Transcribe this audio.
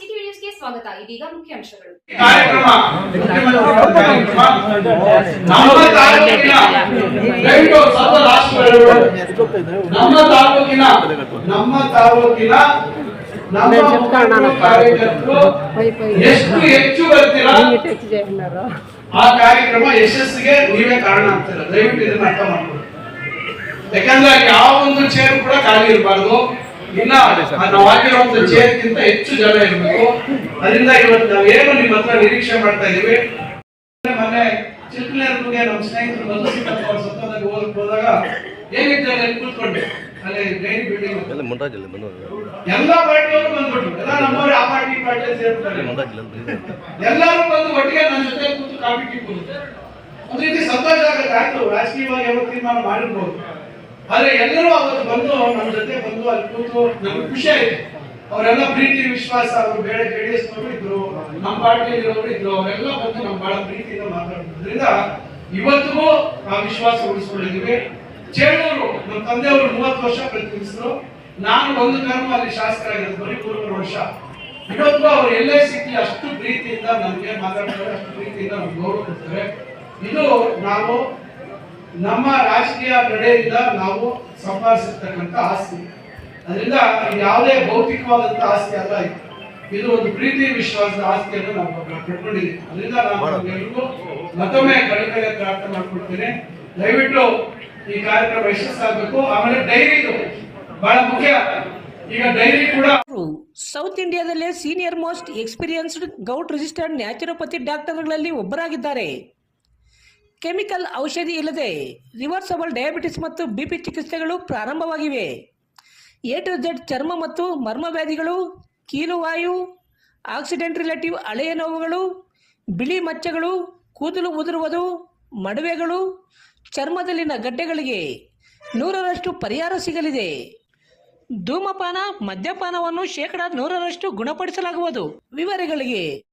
City ವಿಡಿಯೋಸ್ಗೆ ಸ್ವಾಗತ. ಇದೀಗ ಮುಖ್ಯಾಂಶಗಳು ಕಾರ್ಯಕ್ರಮ ನಮ್ಮ ತಾಲೂಕಿನ ಎಷ್ಟು ಹೆಚ್ಚು ಬರ್ತೀರಾ? ಆ ಕಾರ್ಯಕ್ರಮ ಯಶಸ್ಸಿಗೆ ನೀವೇ ಕಾರಣ ಆಗ್ತೀರ? ದಯವಿಟ್ಟು ಇದನ್ನ ಅರ್ಥ ಮಾಡ್ಕೊಳ್ಳಿ. ಯಾಕಂದ್ರೆ ಯಾವ ಒಂದು ಚೇರ್ ಕೂಡ ಖಾಲಿ ಇರಬಾರ್ದು. ಇನ್ನ ನಾವು ಒಂದು ಚೇರ್ಗಿಂತ ಹೆಚ್ಚು ಜನ ಇರಬೇಕು. ಅದರಿಂದ ಇವತ್ತು ನಾವು ಏನು ನಿಮ್ಮ ಹತ್ರ ನಿರೀಕ್ಷೆ ಮಾಡ್ತಾ ಇದೀವಿ ಮೊನ್ನೆ ಚಿಲ್ಕಲೇರ್ಗೆ ನಮ್ಮ ಸ್ನೇಹಿತರು ಬಂದು ಸತ್ತೋದಾಗ ಹೋಗಕ್ ಹೋದಾಗ ಏನಿದ್ದೆ ಅಲ್ಲಿ ಕೂತ್ಕೊಂಡೆ. ಅಲ್ಲಿ ಡೈರಿ ಬಿಲ್ಡಿಂಗ್ ಎಲ್ಲ ಮುಂಡಾಜಿಲ್ಲ ಬಂದ್ಬಿಟ್ಟು ಎಲ್ಲಾ ಪಾರ್ಟಿಯವರು ಬಂದ್ಬಿಟ್ರು. ಎಲ್ಲ ನಮ್ಮವ್ರು ಆ ಪಾರ್ಟಿ ಪಾರ್ಟಿ ಸೇರ್ತಾರೆ. ಮುಂಡಾಜಿಲ್ಲ ಅಂತ ಎಲ್ಲರೂ ಬಂದು ಒಟ್ಟಿಗೆ ನನ್ನ ಜೊತೆ ಕೂತು ಕಾಫಿ ಟೀ ಕುಡಿದ್ರು. ಒಂದು ರೀತಿ ಸಂತೋಷ ಆಗುತ್ತೆ ಆಯ್ತು. ರಾಜಕೀಯವಾಗಿ ಯಾವ ತೀರ್ಮಾನ ಮಾಡಿರ್ಬೋದು. ಆದ್ರೆ ಎಲ್ಲರೂ ಅವತ್ತು ಬಂದು ನಮ್ಮ ಬಂದು ಅಲ್ಲಿ ಕೂತು ನಮ್ಗೆ ಖುಷಿ ಆಯ್ತು. ಅವರೆಲ್ಲ ಪ್ರೀತಿ ವಿಶ್ವಾಸ, ಅವರು ಬೇರೆ ಜೆ ಡಿ ಎಸ್ ಇದ್ರು ನಮ್ಮ ಪಾರ್ಟಿಯಲ್ಲಿ ಇರೋರು ಇದ್ರು, ಅವರೆಲ್ಲ ಬಂದು ನಮ್ಮ ಬಹಳ ಪ್ರೀತಿಯಿಂದ ಮಾತಾಡೋದ್ರಿಂದ ಇವತ್ತಿಗೂ ಆ ವಿಶ್ವಾಸ ಉಳಿಸ್ಕೊಂಡಿದ್ದೀವಿ ಚೇಳೂರು ನಮ್ಮ ತಂದೆಯವರು ಮೂವತ್ತು ವರ್ಷ ಪ್ರತಿನಿಧಿಸಿದ್ರು ನಾನು ಒಂದು ಕರ್ಮ ಅಲ್ಲಿ ಶಾಸಕರಾಗಿದ್ದು ಬರೀ ಮೂರುವರೆ ವರ್ಷ. ಇವತ್ತು ಅವ್ರು ಎಲ್ಲೇ ಸಿಕ್ಕಿ ಅಷ್ಟು ಪ್ರೀತಿಯಿಂದ ನಮಗೆ ಮಾತಾಡ್ತಾರೆ, ಅಷ್ಟು ಪ್ರೀತಿಯಿಂದ ನಮ್ಗೆ ಗೌರವ ಕೊಡ್ತಾರೆ. ಇದು ನಾವು ನಮ್ಮ ರಾಜಕೀಯ ನಡೆಯಿಂದ ನಾವು ಸಂಪಾದಿಸಿರ್ತಕ್ಕಂಥ ಆಸ್ತಿ. ಅದರಿಂದ ಇದು ಯಾವುದೇ ಭೌತಿಕವಾದಂತಹ ಆಸ್ತಿ ಅಲ್ಲ ಇದು. ಇದು ಒಂದು ಪ್ರೀತಿ ವಿಶ್ವಾಸದ ಆಸ್ತಿಯನ್ನು ನಾವು ಪಡ್ಕೊಂಡಿದ್ದೀವಿ. ಅದರಿಂದ ನಾನು ಎಲ್ರಿಗೂ ಮತ್ತೊಮ್ಮೆ ಕಳಕಳಿ ಪ್ರಾರ್ಥನೆ ಮಾಡ್ಕೊಡ್ತೀನಿ. ದಯವಿಟ್ಟು ಈ ಕಾರ್ಯಕ್ರಮ ಯಶಸ್ಸಾಗಬೇಕು. ಆಮೇಲೆ ಡೈರಿ ಬಹಳ ಮುಖ್ಯ. ಈಗ ಡೈರಿ ಕೂಡ south ಇಂಡಿಯಾದಲ್ಲೇ senior most experienced gout registered naturopathy ಡಾಕ್ಟರ್ಗಳಲ್ಲಿ ಒಬ್ಬರಾಗಿದ್ದಾರೆ. ಕೆಮಿಕಲ್ ಔಷಧಿ ಇಲ್ಲದೆ ರಿವರ್ಸಬಲ್ ಡಯಾಬಿಟಿಸ್ ಮತ್ತು ಬಿಪಿ ಚಿಕಿತ್ಸೆಗಳು ಪ್ರಾರಂಭವಾಗಿವೆ. ಎ ಟು ಝೆಡ್ ಚರ್ಮ ಮತ್ತು ಮರ್ಮ ವ್ಯಾಧಿಗಳು ಕೀಲುವಾಯು ಆಕ್ಸಿಡೆಂಟ್ ರಿಲೇಟಿವ್ ಹಳೆಯ ನೋವುಗಳು, ಬಿಳಿ ಮಚ್ಚಗಳು, ಕೂದಲು ಉದುರುವುದು, ಮಡುವೆಗಳು, ಚರ್ಮದಲ್ಲಿನ ಗಡ್ಡೆಗಳಿಗೆ ನೂರರಷ್ಟು ಪರಿಹಾರ ಸಿಗಲಿದೆ. ಧೂಮಪಾನ, ಮದ್ಯಪಾನವನ್ನು ಶೇಕಡ ನೂರರಷ್ಟು ಗುಣಪಡಿಸಲಾಗುವುದು. ವಿವರಗಳಿಗೆ